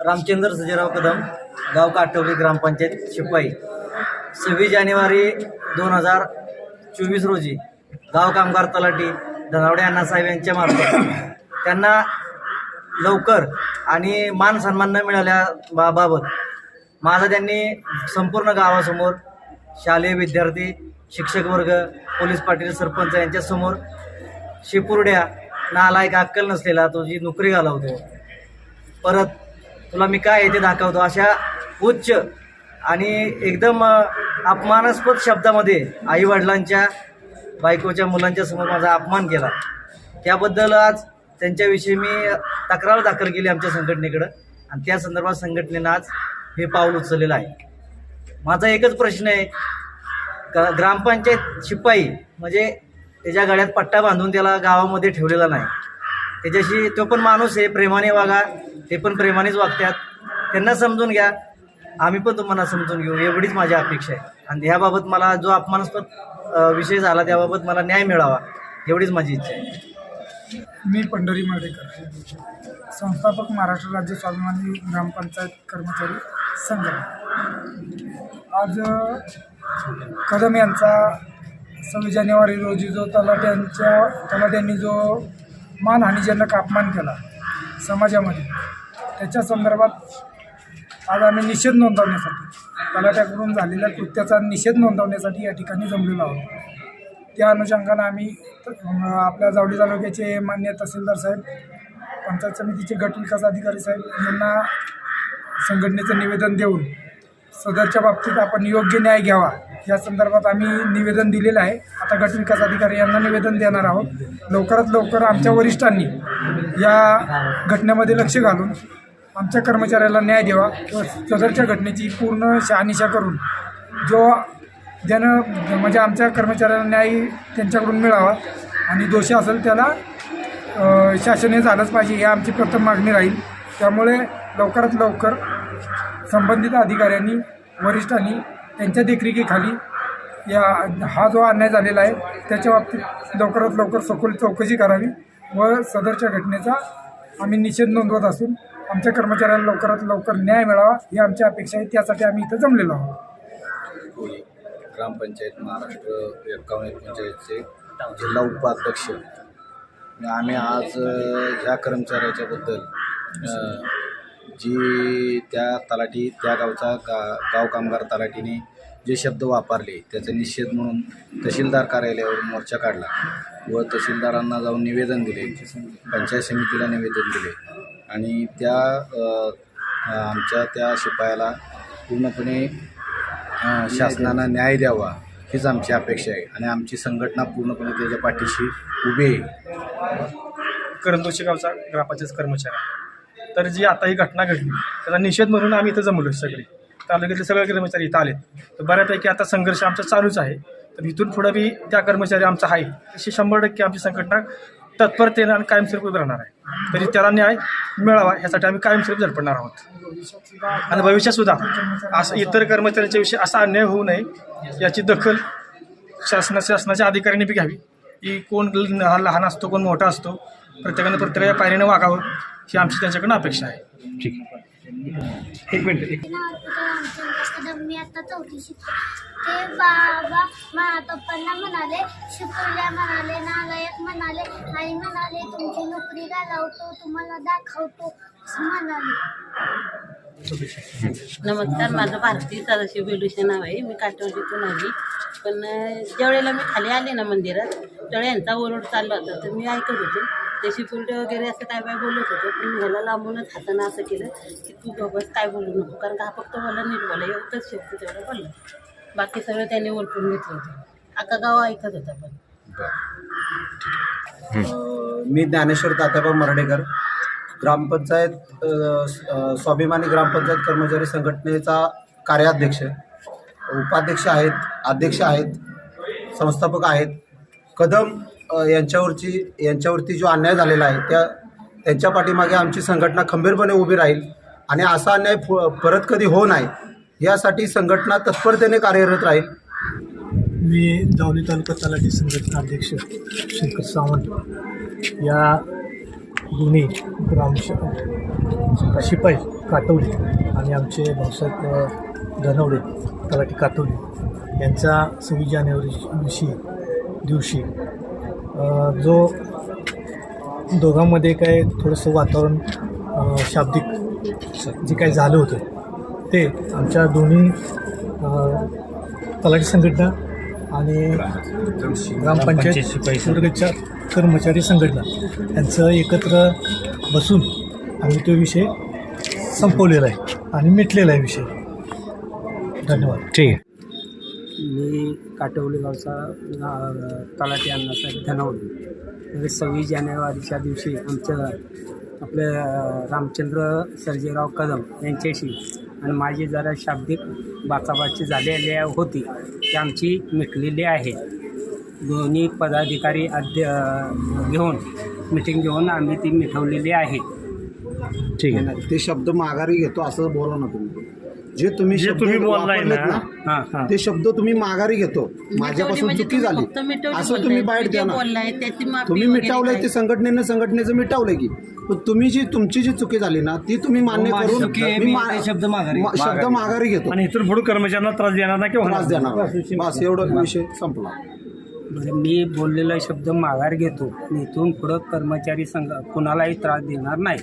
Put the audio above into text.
रामचंद्र सजीराव कदम गाव काटवली ग्रामपंचायत शिपाई. सव्वीस जानेवारी दोन हजार चोवीस रोजी गाव कामगार तलाठी धनावडे अण्णासाहेब यांच्या मार्फत त्यांना लवकर आणि मान सन्मान न मिळाल्या बा बाबत माझा त्यांनी संपूर्ण गावासमोर शालेय विद्यार्थी शिक्षक वर्ग पोलीस पाटील सरपंच यांच्यासमोर शिपुर्ड्या नालायक अक्कल नसलेला तो जी नोकरी घालवतो परत तुला मी काय आहे ते दाखवतो. अशा उच्च आणि एकदम अपमानास्पद शब्दामध्ये आईवडिलांच्या बायकोच्या मुलांच्या समोर माझा अपमान केला. त्याबद्दल आज त्यांच्याविषयी मी तक्रार दाखल केली आमच्या संघटनेकडं. आणि त्या संदर्भात संघटनेनं आज हे पाऊल उचललेलं आहे. माझा एकच प्रश्न आहे. ग- ग्रामपंचायत शिपाई म्हणजे त्याच्या गाड्यात पट्टा बांधून त्याला गावामध्ये ठेवलेला नाही. त्याच्याशी तो पण माणूस आहे प्रेमाने वागा ते पण प्रेमानेच वागतात. त्यांना समजून घ्या. आम्ही पण तुम्हाला समजून घेऊ. एवढीच माझी अपेक्षा आहे. आणि ह्याबाबत मला जो अपमानास्पद विषय झाला त्याबाबत मला न्याय मिळावा. एवढीच माझी इच्छा आहे. मी पंढरी मर्डेकर. संस्थापक महाराष्ट्र राज्य स्वाभिमानी ग्रामपंचायत कर्मचारी संघटना. आज कदम यांचा सव्वीस जानेवारी रोजी जो तलाट्यांच्या तलाट्यांनी जो मानहानीजनक अपमान केला समाजामध्ये त्याच्या संदर्भात आज आम्ही निषेध नोंदवण्यासाठी तलाट्याकडून झालेल्या कृत्याचा निषेध नोंदवण्यासाठी या ठिकाणी जमलेलो आहोत. त्या अनुषंगानं आम्ही आपल्या जावडी तालुक्याचे मान्य तहसीलदार साहेब पंचायत समितीचे गटविकास अधिकारी साहेब यांना संघटनेचं निवेदन देऊन सदरच्या बाबतीत आपण योग्य न्याय घ्यावा. या संदर्भात आम्ही निवेदन दिलेलं आहे. आता गट विकास अधिकारी यांना निवेदन देणार आहोत. लवकरात लवकर आमच्या वरिष्ठांनी या घटनेमध्ये लक्ष घालून आमच्या कर्मचाऱ्याला न्याय द्यावा. किंवा सदरच्या घटनेची पूर्ण शहानिशा करून जो ज्यानं म्हणजे आमच्या कर्मचाऱ्याला न्याय त्यांच्याकडून मिळावा आणि दोषी असेल त्याला अ, शासन हे झालंच पाहिजे ही आमची प्रथम मागणी राहील. त्यामुळे लवकरात लवकर संबंधित अधिकाऱ्यांनी वरिष्ठांनी त्यांच्या देखरेखीखाली या हा जो अन्याय झालेला आहे त्याच्या बाबतीत लवकरात लवकर सखोल चौकशी करावी व सदरच्या घटनेचा आम्ही निषेध नोंदवत असून आमच्या कर्मचाऱ्यांना लवकरात लवकर न्याय मिळावा ही आमची अपेक्षा आहे. त्यासाठी आम्ही इथं जमलेलो आहोत. ग्रामपंचायत महाराष्ट्र एकावन्न पंचायतचे जिल्हा उपाध्यक्ष. आम्ही आज ह्या कर्मचाऱ्याच्याबद्दल जी त्या तलाठी त्या गावचा गा गाव कामगार तलाठीने जे शब्द वापरले त्याचा निषेध म्हणून तहसीलदार कार्यालयावर मोर्चा काढला व तहसीलदारांना जाऊन निवेदन दिले पंचायत समितीला निवेदन दिले आणि त्या आमच्या त्या शिपायाला पूर्णपणे शासनानं न्याय द्यावा हीच आमची अपेक्षा आहे आणि आमची संघटना पूर्णपणे त्याच्या पाठीशी उभी आहे. करंदोशी गावचा ग्रामपंचायत कर्मचारी. तर जी आता ही घटना घडली त्याला निषेध म्हणून आम्ही इथं जमलो सगळे. तालुक्यातले सगळे कर्मचारी इथं आलेत. तर बऱ्यापैकी आता संघर्ष आमचा चालूच आहे. तर इथून पुढं बी त्या कर्मचारी आमचा आहे. अशी शंभर टक्के आमची संघटना तत्परतेनं आणि कायमस्वरूपी राहणार आहे. तरी त्याला न्याय मिळावा यासाठी आम्ही कायमस्वरूपी झडपडणार आहोत. आणि भविष्यातसुद्धा असं इतर कर्मचाऱ्यांच्या विषयी असा अन्याय होऊ नये याची दखल शासना शासनाच्या अधिकाऱ्यांनी बी घ्यावी. की कोण लहान असतो कोण मोठा असतो प्रत्येकानं प्रत्येकाच्या पायरीनं वागावं ही आमची त्यांच्याकडनं अपेक्षा आहे. एक मिनिट एक कदम मी आता चौथी शिकते ते बाबा मा पप्पांना म्हणाले शिकवल्या म्हणाले नालायक म्हणाले आई म्हणाले तुमची नोकरी घालवतो तुम्हाला दाखवतो असं म्हणाले. नमस्कार माझं भारती सदाशिव बेलुशे नाव आहे. मी काटवलीतून आली. पण अं, ज्यावेळेला मी खाली आले ना मंदिरात त्यावेळेला यांचा ओरड चालला होता. तर मी ऐकत होते ते शिपुर्डे वगैरे असं काय काय बोलत होतो पण ह्याला लांबूनच हातानं असं केलं की तू गबस काय बोलू नको कारण का हा फक्त मला नीट बोला एवढंच शब्द तेवढं बोललं. बाकी सगळं त्याने ओळखून घेतलं होतं. आका गाव ऐकत होता पण. मी ज्ञानेश्वर तात्याबा मर्डेकर ग्रामपंचायत स्वाभिमानी ग्रामपंचायत कर्मचारी संघटनेचा कार्याध्यक्ष उपाध्यक्ष आहेत अध्यक्ष आहेत संस्थापक आहेत. कदम यांच्यावरची यांच्यावरती जो अन्याय झालेला आहे त्या त्यांच्या पाठीमागे आमची संघटना खंबीरपणे उभी राहील आणि असा अन्याय परत कधी होऊ नये यासाठी संघटना तत्परतेने कार्यरत राहील. मी जावली तालुका तलाठी संघटना अध्यक्ष शंकर सावंत. या दोन्ही ग्राम शिपाई काटवली आणि आमचे भाऊसाहेब धनवडे तलाठी काटवली यांचा सव्वीस जानेवारी दिवशी दिवशी जो दोघांमध्ये काय थोडंसं वातावरण शाब्दिक जे काही झालं होतं ते आमच्या दोन्ही तलाठी संघटना आणि ग्रामपंचायत कर्मचारी संघटना यांचं एकत्र बसून आम्ही तो विषय संपवलेला आहे आणि मिटलेला आहे विषय. धन्यवाद. ठीक आहे. मी काटवली गावचा तलाठी अण्णासाहेब धनवडे म्हणजे सव्वीस जानेवारीच्या दिवशी आमचं आपले रामचंद्र सर्जेराव कदम यांच्याशी आणि माझी जरा शाब्दिक बाचाबाची झालेली होती ती आमची मिटलेली आहे. दोन्ही पदाधिकारी अध्य घेऊन मिटिंग घेऊन आम्ही ती मिटवलेली आहे. ठीक आहे. ते शब्द माघारी घेतो असं बोला ना तुम्ही. जे तुम्ही जे शब्द तुम्ही बोललाय वापरलेत ना, हां ते शब्द तुम्ही माघारी घेतो. माझ्यापासून म्हणजे चुकी तुम्ही झाली. मिटवली असं तुम्ही बोलताय. बाहेर जे द्या ना. बोललाय त्याची माफी तुम्ही वगैरे मिटावलंय काय? ते संघटनेनं संघटनेचं मिटावलंय की. पण तुम्ही जी तुमची जी चुकी झाली ना ती तुम्ही मान्य माझी करून चुकी आहे, मी मी मा- ते शब्द माघारी- मा- शब्द माघारी. घेतो. आणि इथून पुढे कर्मचाऱ्यांना त्रास देणार नाही किंवा त्रास देणार बस एवढं विषय संपला. बरं मी बोललेला शब्द माघार घेतो आणि इथून पुढं कर्मचारी संघ कुणालाही त्रास देणार नाही.